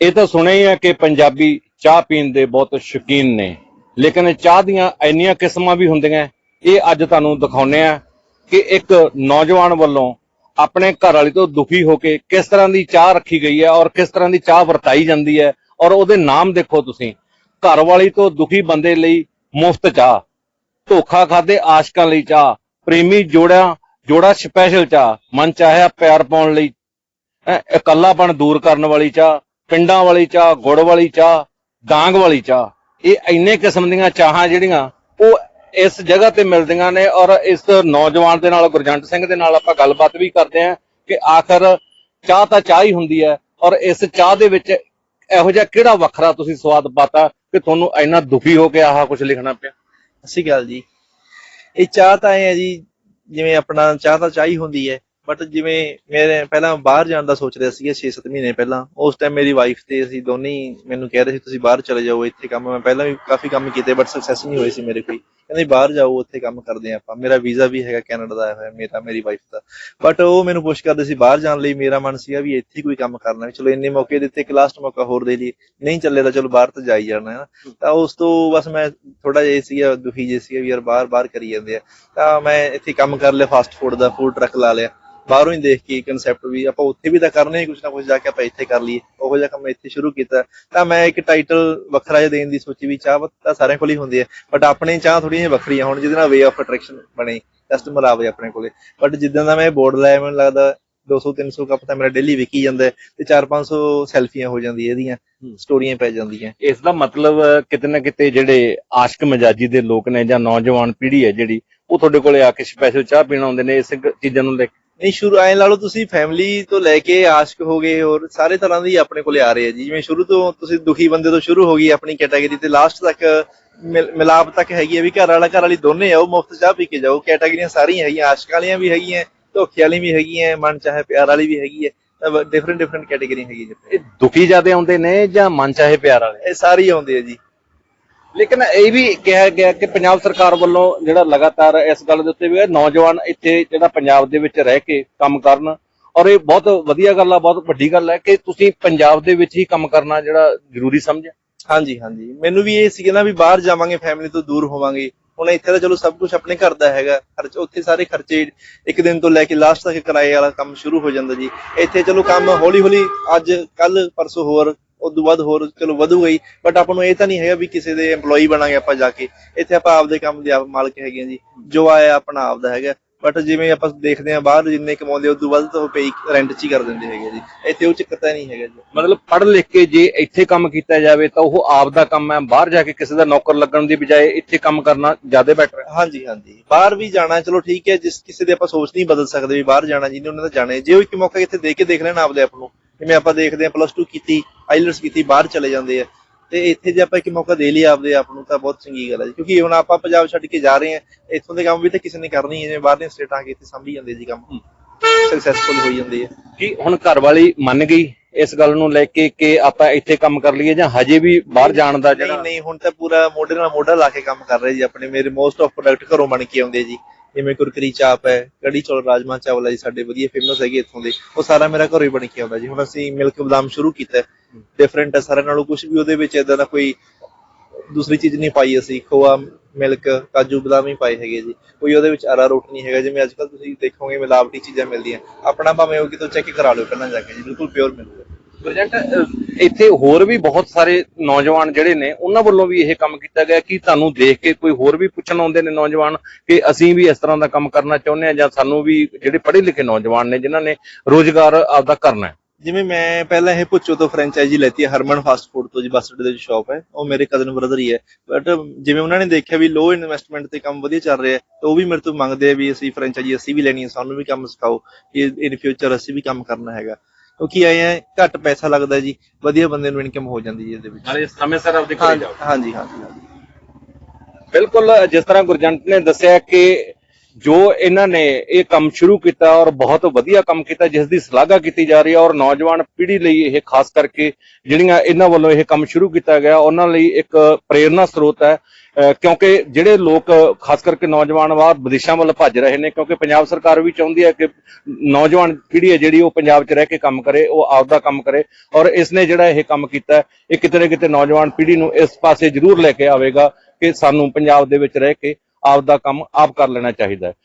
ਇਹ ਤਾਂ ਸੁਣਿਆ ਹੀ ਹੈ ਕਿ ਪੰਜਾਬੀ ਚਾਹ ਪੀਣ ਦੇ ਬਹੁਤ ਸ਼ੌਕੀਨ ਨੇ। ਲੇਕਿਨ ਚਾਹ ਦੀਆਂ ਇੰਨੀਆਂ ਕਿਸਮਾਂ ਵੀ ਹੁੰਦੀਆਂ, ਇਹ ਅੱਜ ਤੁਹਾਨੂੰ ਦਿਖਾਉਨੇ ਆ ਕਿ ਇੱਕ ਨੌਜਵਾਨ ਵੱਲੋਂ ਆਪਣੇ ਘਰ ਵਾਲੀ ਤੋਂ ਦੁਖੀ ਹੋ ਕੇ ਕਿਸ ਤਰ੍ਹਾਂ ਦੀ ਚਾਹ ਰੱਖੀ ਗਈ ਹੈ ਔਰ ਕਿਸ ਤਰ੍ਹਾਂ ਦੀ ਚਾਹ ਵਰਤਾਈ ਜਾਂਦੀ ਹੈ ਔਰ ਉਹਦੇ ਨਾਮ ਦੇਖੋ ਤੁਸੀਂ। ਘਰ ਵਾਲੀ ਤੋਂ ਦੁਖੀ ਬੰਦੇ ਲਈ ਮੁਫਤ ਚਾਹ, ਧੋਖਾ ਖਾਦੇ ਆਸ਼ਕਾਂ ਲਈ ਚਾਹ, ਪ੍ਰੇਮੀ ਜੋੜਿਆਂ, ਜੋੜਾ ਸਪੈਸ਼ਲ ਚਾਹ, ਮਨ ਚਾਹਿਆ ਪਿਆਰ ਪਾਉਣ ਲਈ ਇਕੱਲਾਪਣ ਦੂਰ ਕਰਨ ਵਾਲੀ ਚਾਹ ਪਿੰਡਾਂ ਵਾਲੀ ਚਾਹ, ਗੁੜ ਵਾਲੀ ਚਾਹ ਡਾਂਗ ਵਾਲੀ ਚਾਹ। ਇਹ ਇੰਨੇ ਕਿਸਮ ਦੀਆਂ ਚਾਹਾਂ ਜਿਹੜੀਆਂ, ਉਹ ਇਸ ਜਗ੍ਹਾ ਤੇ ਮਿਲਦੀਆਂ ਨੇ ਔਰ ਇਸ ਨੌਜਵਾਨ ਦੇ ਨਾਲ, ਗੁਰਜੰਟ ਸਿੰਘ ਦੇ ਨਾਲ ਆਪਾਂ ਗੱਲਬਾਤ ਵੀ ਕਰਦੇ ਹਾਂ ਕਿ ਆਖਰ ਚਾਹ ਤਾਂ ਚਾਹ ਹੀ ਹੁੰਦੀ ਹੈ ਔਰ ਇਸ ਚਾਹ ਦੇ ਵਿੱਚ ਇਹੋ ਜਿਹਾ ਕਿਹੜਾ ਵੱਖਰਾ ਤੁਸੀਂ ਸਵਾਦ ਪਾਤਾ ਕਿ ਤੁਹਾਨੂੰ ਇੰਨਾ ਦੁਖੀ ਹੋ ਕੇ ਆਹ ਕੁਝ ਲਿਖਣਾ ਪਿਆ? ਸਤਿ ਸ਼੍ਰੀ ਅਕਾਲ ਜੀ। ਇਹ ਚਾਹ ਤਾਂ ਐ ਹੈ ਜੀ, ਜਿਵੇਂ ਆਪਣਾ ਚਾਹ ਤਾਂ ਚਾਹ ਹੀ ਹੁੰਦੀ ਹੈ। ਬਟ ਜਿਵੇਂ ਮੇਰੇ ਪਹਿਲਾਂ ਬਾਹਰ ਜਾਣ ਦਾ ਸੋਚ ਰਿਹਾ ਸੀਗਾ 6-7 ਮਹੀਨੇ ਪਹਿਲਾਂ ਉਸ ਟਾਈਮ ਮੇਰੀ ਵਾਈਫ ਤੇ ਅਸੀਂ ਦੋਨੇ ਮੈਨੂੰ ਕਹਿ ਰਹੇ ਸੀ ਤੁਸੀਂ ਬਾਹਰ ਚਲੇ ਜਾਓ ਇੱਥੇ ਕੰਮ। ਮੈਂ ਪਹਿਲਾਂ ਵੀ ਕਾਫੀ ਕੰਮ ਕੀਤੇ ਬਟ ਸਕਸੈਸ ਨਹੀਂ ਹੋਏ ਸੀ ਮੇਰੇ ਕੋਈ। ਕਹਿੰਦੇ ਬਾਹਰ ਜਾਓ ਉੱਥੇ ਕੰਮ ਕਰਦੇ ਆਪਾਂ। ਮੇਰਾ ਵੀਜ਼ਾ ਵੀ ਹੈਗਾ ਕੈਨੇਡਾ ਦਾ ਆਇਆ ਹੋਇਆ ਮੇਰਾ ਮੇਰੀ ਵਾਈਫ ਦਾ। ਬਟ ਉਹ ਮੈਨੂੰ ਪੁਸ਼ ਕਰਦੇ ਸੀ ਬਾਹਰ ਜਾਣ ਲਈ। ਮੇਰਾ ਮਨ ਸੀਗਾ ਵੀ ਇੱਥੇ ਕੋਈ ਕੰਮ ਕਰਨਾ ਚਲੋ ਇੰਨੇ ਮੌਕੇ ਦਿੱਤੇ ਇੱਕ ਲਾਸਟ ਮੌਕਾ ਹੋਰ ਦੇ ਲਈ ਨਹੀਂ ਚੱਲੇ ਤਾਂ ਚਲੋ ਬਾਹਰ ਤਾਂ ਜਾਈ ਜਾਣਾ ਹੈ। ਤਾਂ ਉਸ ਤੋਂ ਬਸ ਮੈਂ ਥੋੜਾ ਜਿਹਾ ਸੀਗਾ ਦੁਖੀ ਜਿਹਾ ਸੀਗਾ ਵੀ ਯਾਰ ਬਾਹਰ ਬਾਹਰ ਕਰੀ ਜਾਂਦੇ ਆ। ਤਾਂ ਮੈਂ ਇੱਥੇ ਕੰਮ ਕਰ ਲਿਆ ਫਾਸਟ ਫੂਡ ਦਾ ਫੂਡ ਟਰੱਕ ਲਾ ਲਿਆ। ਬਾਹਰੋਂ ਹੀ ਦੇਖ ਕੇ ਕਨਸੈਪਟ ਵੀ ਆਪਾਂ ਉੱਥੇ ਵੀ ਤਾਂ ਕਰਨਾ ਕੁਝ ਨਾ ਕੁਝ ਜਾ ਕੇ ਆਪਾਂ ਇੱਥੇ ਕਰ ਲਈਏ। ਉਹੋ ਜਿਹਾ ਕੰਮ ਇੱਥੇ ਸ਼ੁਰੂ ਕੀਤਾ। ਤਾਂ ਮੈਂ ਇੱਕ ਟਾਈਟਲ ਵੱਖਰਾ ਜਿਹਾ ਦੇਣ ਦੀ ਸੋਚੀ ਵੀ ਚਾਹ ਤਾਂ ਸਾਰਿਆਂ ਕੋਲ ਹੀ ਹੁੰਦੀ ਹੈ। ਬਟ ਆਪਣੀ ਚਾਹ ਥੋੜੀ ਜਿਹੀ ਵੱਖਰੀ ਆ ਹੁਣ ਜਿਹਦੇ ਨਾਲ ਵੇ ਆਫ ਅਟਰੈਕਸ਼ਨ ਬਣੇ ਕਸਟਮਰ ਆਵੇ ਆਪਣੇ ਕੋਲੇ। ਬਟ ਜਿੱਦਾਂ ਦਾ ਮੈਂ ਬੋਰਡ ਲਾਇਆ ਮੈਨੂੰ ਲੱਗਦਾ 200 300 ਕੱਪ ਤਾਂ ਮੇਰਾ ਡੇਲੀ ਵਿਕੀ ਜਾਂਦਾ ਤੇ 4-500 ਸੈਲਫੀਆਂ ਹੋ ਜਾਂਦੀਆਂ ਇਹਦੀਆਂ ਸਟੋਰੀਆਂ ਪੈ ਜਾਂਦੀਆਂ। ਇਸ ਦਾ ਮਤਲਬ ਕਿਤੇ ਨਾ ਕਿਤੇ ਜਿਹੜੇ ਆਸ਼ਕ ਮਜਾਜੀ ਦੇ ਲੋਕ ਨੇ ਜਾਂ ਨੌਜਵਾਨ ਪੀੜ੍ਹੀ ਹੈ ਜਿਹੜੀ ਉਹ ਤੁਹਾਡੇ ਕੋਲੇ ਆ ਕੇ ਸਪੈਸ਼ਲ ਚਾਹ ਪੀਣ ਆਉਂਦੇ ਨੇ ਇਸ ਚੀਜ਼ਾਂ ਨੂੰ ਲੈ ਕੇ। ਨਹੀਂ ਸ਼ੁਰੂ ਐ ਲਾ ਲਓ ਤੁਸੀਂ ਫੈਮਿਲੀ ਤੋਂ ਲੈ ਕੇ ਆਸ਼ਕ ਹੋ ਗਏ ਔਰ ਸਾਰੇ ਤਰ੍ਹਾਂ ਦੀ ਆਪਣੇ ਕੋਲੇ ਆ ਰਹੇ ਆ ਜੀ। ਜਿਵੇਂ ਸ਼ੁਰੂ ਤੋਂ ਤੁਸੀਂ ਦੁਖੀ ਬੰਦੇ ਤੋਂ ਸ਼ੁਰੂ ਹੋ ਗਈ ਆਪਣੀ ਕੈਟਾਗਰੀ ਤੇ ਲਾਸਟ ਤੱਕ ਮਿਲ- ਮਿਲਾਪ ਤੱਕ ਹੈਗੀ ਹੈ ਵੀ ਘਰ ਵਾਲਾ ਘਰ ਵਾਲੀ ਦੋਨੇ ਆ ਉਹ ਮੁਫਤ ਚਾਹ ਪੀ ਕੇ ਜਾਓ। ਕੈਟਾਗਰੀਆਂ ਸਾਰੀਆਂ ਹੈਗੀਆਂ ਆਸ਼ਕ ਵਾਲੀਆਂ ਵੀ ਹੈਗੀਆਂ ਧੋਖੇ ਵਾਲੀ ਵੀ ਹੈਗੀਆਂ ਮਨ ਚਾਹੇ ਪਿਆਰ ਵਾਲੀ ਵੀ ਹੈਗੀ ਹੈ ਡਿਫਰੈਂਟ ਡਿਫਰੈਂਟ ਕੈਟਾਗਰੀਆਂ ਹੈਗੀਆਂ ਜੀ। ਇਹ ਦੁਖੀ ਜਿਆਦੇ ਆਉਂਦੇ ਨੇ ਜਾਂ ਮਨ ਚਾਹੇ ਪਿਆਰ ਵਾਲੇ? ਇਹ ਸਾਰੀ ਆਉਂਦੇ ਆ ਜੀ। ਲੇਕਿਨ ਇਹ ਵੀ ਕਿਹਾ ਗਿਆ ਕਿ ਪੰਜਾਬ ਸਰਕਾਰ ਵੱਲੋਂ ਜਿਹੜਾ ਲਗਾਤਾਰ ਇਸ ਗੱਲ ਦੇ ਉੱਤੇ ਵੀ ਨੌਜਵਾਨ ਇੱਥੇ ਜਿਹੜਾ ਪੰਜਾਬ ਦੇ ਵਿੱਚ ਰਹਿ ਕੇ ਕੰਮ ਕਰਨ, ਔਰ ਇਹ ਬਹੁਤ ਵਧੀਆ ਗੱਲ ਆ, ਬਹੁਤ ਵੱਡੀ ਗੱਲ ਹੈ ਕਿ ਤੁਸੀਂ ਪੰਜਾਬ ਦੇ ਵਿੱਚ ਹੀ ਕੰਮ ਕਰਨਾ ਜਿਹੜਾ ਜ਼ਰੂਰੀ ਸਮਝਿਆ। ਹਾਂਜੀ ਹਾਂਜੀ। ਮੈਨੂੰ ਵੀ ਇਹ ਸੀ ਨਾ ਵੀ ਬਾਹਰ ਜਾਵਾਂਗੇ ਫੈਮਿਲੀ ਤੋਂ ਦੂਰ ਹੋਵਾਂਗੇ। ਹੁਣ ਇੱਥੇ ਤਾਂ ਚਲੋ ਸਭ ਕੁਝ ਆਪਣੇ ਘਰ ਦਾ ਹੈਗਾ, ਖਰਚ, ਉੱਥੇ ਸਾਰੇ ਖਰਚੇ ਇੱਕ ਦਿਨ ਤੋਂ ਲੈ ਕੇ ਲਾਸਟ ਤੱਕ ਕਿਰਾਏ ਵਾਲਾ ਕੰਮ ਸ਼ੁਰੂ ਹੋ ਜਾਂਦਾ ਜੀ। ਇੱਥੇ ਚਲੋ ਕੰਮ ਹੌਲੀ ਹੌਲੀ ਅੱਜ ਕੱਲ ਪਰਸੋਂ ਹੋਰ ਉਸ ਤੋਂ ਬਾਅਦ ਹੋਰ ਚਲੋ ਵਧੂਗਾ ਹੀ ਬਟ ਆਪਾਂ ਨੂੰ ਇਹ ਤਾਂ ਨਹੀਂ ਹੈਗਾ ਵੀ ਕਿਸੇ ਦੇ EMPLOYE ਬਣਾਂਗੇ ਆਪਾਂ ਜਾ ਕੇ। ਇੱਥੇ ਆਪਾਂ ਆਪਦੇ ਕੰਮ ਦੇ ਆਪ ਮਾਲਕ ਹੈਗੇ ਆ ਜੀ ਜੋ ਆਇਆ ਆਪਣਾ ਆਪਦਾ ਹੈਗਾ। ਬਟ ਜਿਵੇਂ ਆਪਾਂ ਦੇਖਦੇ ਆ ਬਾਹਰ ਜਿੰਨੇ ਕਮਾਉਂਦੇ ਉਸ ਤੋਂ ਵੱਧ ਤਾਂ ਉਹ ਪੇ ਰੈਂਟ 'ਚ ਹੀ ਕਰ ਦਿੰਦੇ ਹੈਗੇ ਜੀ। ਇੱਥੇ ਉਹ ਚੱਕਰ ਤਾਂ ਨਹੀਂ ਹੈਗਾ ਜੀ। ਮਤਲਬ ਪੜ੍ਹ ਲਿਖ ਕੇ ਜੇ ਇੱਥੇ ਕੰਮ ਕੀਤਾ ਜਾਵੇ ਤਾਂ ਉਹ ਆਪ ਦਾ ਕੰਮ ਹੈ ਬਾਹਰ ਜਾ ਕੇ ਕਿਸੇ ਦਾ ਨੌਕਰ ਲੱਗਣ ਦੀ ਬਜਾਏ ਇੱਥੇ ਕੰਮ ਕਰਨਾ ਜ਼ਿਆਦਾ ਬੈਟਰ ਹੈ। ਹਾਂਜੀ ਹਾਂਜੀ। ਬਾਹਰ ਵੀ ਜਾਣਾ ਚਲੋ ਠੀਕ ਹੈ ਜਿਸ ਕਿਸੇ ਦੇ ਆਪਾਂ ਸੋਚ ਨਹੀਂ ਬਦਲ ਸਕਦੇ ਵੀ ਬਾਹਰ ਜਾਣਾ ਜਿਹਨੇ ਉਹਨਾਂ ਦਾ ਜਾਣਾ। ਜੇ ਉਹ ਇੱਕ ਮੌਕਾ ਇੱਥੇ ਦੇ ਕੇ ਦੇਖ ਲੈਣ ਆਪਦੇ ਆਪ ਨੂੰ ਜਿਵੇਂ ਆਪਾਂ ਦੇਖਦੇ ਹਾਂ ਪਲੱਸ 2 ਕੀਤੀ ਆਈਲਟਸ ਕੀਤੀ ਬਾਹਰ ਚਲੇ ਜਾਂਦੇ ਆ। ਤੇ ਇੱਥੇ ਜੇ ਆਪਾਂ ਇੱਕ ਮੌਕਾ ਦੇ ਲਈ ਆਪਦੇ ਆਪ ਨੂੰ ਤਾਂ ਬਹੁਤ ਚੰਗੀ ਗੱਲ ਹੈ। ਕਿਉਂਕਿ ਹੁਣ ਆਪਾਂ ਪੰਜਾਬ ਛੱਡ ਕੇ ਜਾ ਰਹੇ ਹਾਂ ਇੱਥੋਂ ਦੇ ਕੰਮ ਵੀ ਤਾਂ ਕਿਸੇ ਨੇ ਕਰਨੀ ਹੈ ਜਿਵੇਂ ਬਾਹਰਲੀਆਂ ਸਟੇਟਾਂ ਆ ਕੇ ਇੱਥੇ ਸੰਭੀ ਜਾਂਦੇ ਜੀ ਕੰਮ। ਸਕਸੈਸਫੁਲ ਹੋਈ ਜਾਂਦੇ ਆ। ਕਿ ਹੁਣ ਘਰ ਵਾਲੀ ਮੰਨ ਗਈ ਇਸ ਗੱਲ ਨੂੰ ਲੈ ਕੇ ਕਿ ਆਪਾਂ ਇੱਥੇ ਕੰਮ ਕਰ ਲਈਏ ਜਾਂ ਹਜੇ ਵੀ ਬਾਹਰ ਜਾਣ ਦਾ ਨਹੀਂ ਜਿਹੜਾ ਨਹੀਂ ਹੁਣ ਤਾਂ ਪੂਰਾ ਮੋਢੇ ਨਾਲ ਮੋਢਾ ਲਾ ਕੇ ਕੰਮ ਕਰ ਰਹੇ ਜੀ ਆਪਣੇ। ਮੇਰੇ ਮੋਸਟ ਆਫ ਪ੍ਰੋਡਕਟ ਘਰੋਂ ਬਣ ਕੇ ਆਉਂਦੇ ਜੀ। ਜਿਵੇਂ ਕੁਰਕਰੀ ਚਾਪ ਹੈ ਕੜੀ ਚੌਲ ਰਾਜਮਾ ਚਾਵਲ ਹੈ ਜੀ ਸਾਡੇ ਵਧੀਆ ਫੇਮਸ ਹੈਗੇ ਇੱਥੋਂ ਦੇ। ਉਹ ਸਾਰਾ ਮੇਰਾ ਘਰੋਂ ਹੀ ਬਣ ਕੇ ਆਉਂਦਾ ਜੀ। ਹੁਣ ਅਸੀਂ ਮਿਲਕ ਬਦਾਮ ਸ਼ੁਰੂ ਕੀਤਾ ਡਿਫਰੈਂਟ ਹੈ। ਸਾਰਿਆਂ ਨਾਲੋਂ ਕੁਝ ਵੀ ਉਹਦੇ ਵਿੱਚ ਇਦਾਂ ਦਾ ਕੋਈ ਦੂਸਰੀ ਚੀਜ਼ ਨਹੀਂ ਪਾਈ ਅਸੀਂ। ਖੋਆ ਮਿਲਕ ਕਾਜੂ ਬਦਾਮ ਹੀ ਪਾਏ ਹੈਗੇ ਜੀ। ਕੋਈ ਉਹਦੇ ਵਿੱਚ ਅਰਾਰੋਟ ਨਹੀਂ ਹੈਗਾ ਜਿਵੇਂ ਅੱਜਕੱਲ ਤੁਸੀਂ ਦੇਖੋਗੇ ਮਿਲਾਵਟੀ ਚੀਜ਼ਾਂ ਮਿਲਦੀਆਂ। ਆਪਣਾ ਭਾਵੇਂ ਉਹ ਕਿਤੋਂ ਚੈੱਕ ਕਰਾ ਲਓ ਪਹਿਲਾਂ ਜਾ ਕੇ ਜੀ ਬਿਲਕੁਲ ਪਿਓਰ ਮਿਲੂਗਾ ਪ੍ਰੈਜ਼ੈਂਟ ਇੱਥੇ ਹੋਰ ਵੀ ਬਹੁਤ ਸਾਰੇ ਨੌਜਵਾਨ ਜਿਹੜੇ ਨੇ, ਉਹਨਾਂ ਵੱਲੋਂ ਵੀ ਇਹ ਕੰਮ ਕੀਤਾ ਗਿਆ ਕਿ ਤੁਹਾਨੂੰ ਦੇਖ ਕੇ ਕੋਈ ਹੋਰ ਵੀ ਪੁੱਛਣ ਆਉਂਦੇ ਨੇ ਨੌਜਵਾਨ ਕਿ ਅਸੀਂ ਵੀ ਇਸ ਤਰ੍ਹਾਂ ਦਾ ਕੰਮ ਕਰਨਾ ਚਾਹੁੰਦੇ ਹਾਂ ਜਾਂ ਸਾਨੂੰ ਵੀ ਜਿਹੜੇ ਪੜ੍ਹੇ ਲਿਖੇ ਨੌਜਵਾਨ ਨੇ, ਜਿਨ੍ਹਾਂ ਨੇ ਰੋਜ਼ਗਾਰ ਆਪਦਾ ਕਰਨਾ ਜਿਵੇਂ ਮੈਂ ਪਹਿਲਾਂ ਇਹ ਪੁੱਛੋ ਤੋਂ ਫਰੈਂਚਾਈਜ਼ੀ ਲੈਤੀ ਹੈ ਹਰਮਨ ਫਾਸਟ ਫੂਡ ਤੋਂ ਜੀ ਬੱਸ ਅੱਡੇ ਦੇ ਵਿੱਚ ਸ਼ਾਪ ਹੈ, ਉਹ ਮੇਰੇ ਕਜ਼ਨ ਬ੍ਰਦਰ ਹੀ ਹੈ। ਬਟ ਜਿਵੇਂ ਉਹਨਾਂ ਨੇ ਦੇਖਿਆ ਵੀ ਲੋ ਇਨਵੈਸਟਮੈਂਟ ਤੇ ਕੰਮ ਵਧੀਆ ਚੱਲ ਰਿਹਾ ਤਾਂ ਉਹ ਵੀ ਮੇਰੇ ਤੋਂ ਮੰਗਦੇ ਆ ਵੀ ਅਸੀਂ ਫਰੈਂਚਾਈਜ਼ੀ ਅਸੀਂ ਵੀ ਲੈਣੀ ਹੈ, ਸਾਨੂੰ ਵੀ ਕੰਮ ਸਿਖਾਓ ਕਿ ਇਨ ਫਿਊਚਰ ਅਸੀਂ ਵੀ ਕੰਮ ਕਰਨਾ ਹੈਗਾ। ਕਿਉਂਕਿ ਆਏ ਆ ਘੱਟ ਪੈਸਾ ਲੱਗਦਾ ਜੀ ਵਧੀਆ ਬੰਦੇ ਨੂੰ ਇਨਕਮ ਹੋ ਜਾਂਦੀ ਹੈ ਇਹਦੇ ਵਿੱਚ। ਨਾਲੇ ਸਮੇਂ ਸਿਰ ਆਪਦੇ ਹਾਂਜੀ ਹਾਂਜੀ ਹਾਂਜੀ ਹਾਂਜੀ। ਬਿਲਕੁਲ ਜਿਸ ਤਰ੍ਹਾਂ ਗੁਰਜੰਟ ਨੇ ਦੱਸਿਆ ਕਿ ਜੋ ਇਹਨਾਂ ਨੇ ਇਹ ਕੰਮ ਸ਼ੁਰੂ ਕੀਤਾ ਔਰ ਬਹੁਤ ਵਧੀਆ ਕੰਮ ਕੀਤਾ, ਜਿਸ ਦੀ ਸ਼ਲਾਘਾ ਕੀਤੀ ਜਾ ਰਹੀ ਹੈ ਔਰ ਨੌਜਵਾਨ ਪੀੜ੍ਹੀ ਲਈ ਇਹ ਖਾਸ ਕਰਕੇ ਜਿਹੜੀਆਂ ਇਹਨਾਂ ਵੱਲੋਂ ਇਹ ਕੰਮ ਸ਼ੁਰੂ ਕੀਤਾ ਗਿਆ, ਉਹਨਾਂ ਲਈ ਇੱਕ ਪ੍ਰੇਰਨਾ ਸਰੋਤ ਹੈ। ਕਿਉਂਕਿ ਜਿਹੜੇ ਲੋਕ, ਖਾਸ ਕਰਕੇ ਨੌਜਵਾਨ ਬਾਹਰ ਵਿਦੇਸ਼ਾਂ ਵੱਲ ਭੱਜ ਰਹੇ ਨੇ, ਕਿਉਂਕਿ ਪੰਜਾਬ ਸਰਕਾਰ ਵੀ ਚਾਹੁੰਦੀ ਹੈ ਕਿ ਨੌਜਵਾਨ ਪੀੜ੍ਹੀ ਹੈ ਜਿਹੜੀ ਉਹ ਪੰਜਾਬ 'ਚ ਰਹਿ ਕੇ ਕੰਮ ਕਰੇ, ਉਹ ਆਪਦਾ ਕੰਮ ਕਰੇ ਔਰ ਇਸ ਨੇ ਜਿਹੜਾ ਇਹ ਕੰਮ ਕੀਤਾ ਇਹ ਕਿਤੇ ਨਾ ਕਿਤੇ ਨੌਜਵਾਨ ਪੀੜ੍ਹੀ ਨੂੰ ਇਸ ਪਾਸੇ ਜ਼ਰੂਰ ਲੈ ਕੇ ਆਵੇਗਾ ਕਿ ਸਾਨੂੰ ਪੰਜਾਬ ਦੇ ਵਿੱਚ ਰਹਿ ਕੇ ਆਪ ਦਾ ਕੰਮ ਆਪ ਕਰ ਲੈਣਾ ਚਾਹੀਦਾ ਹੈ।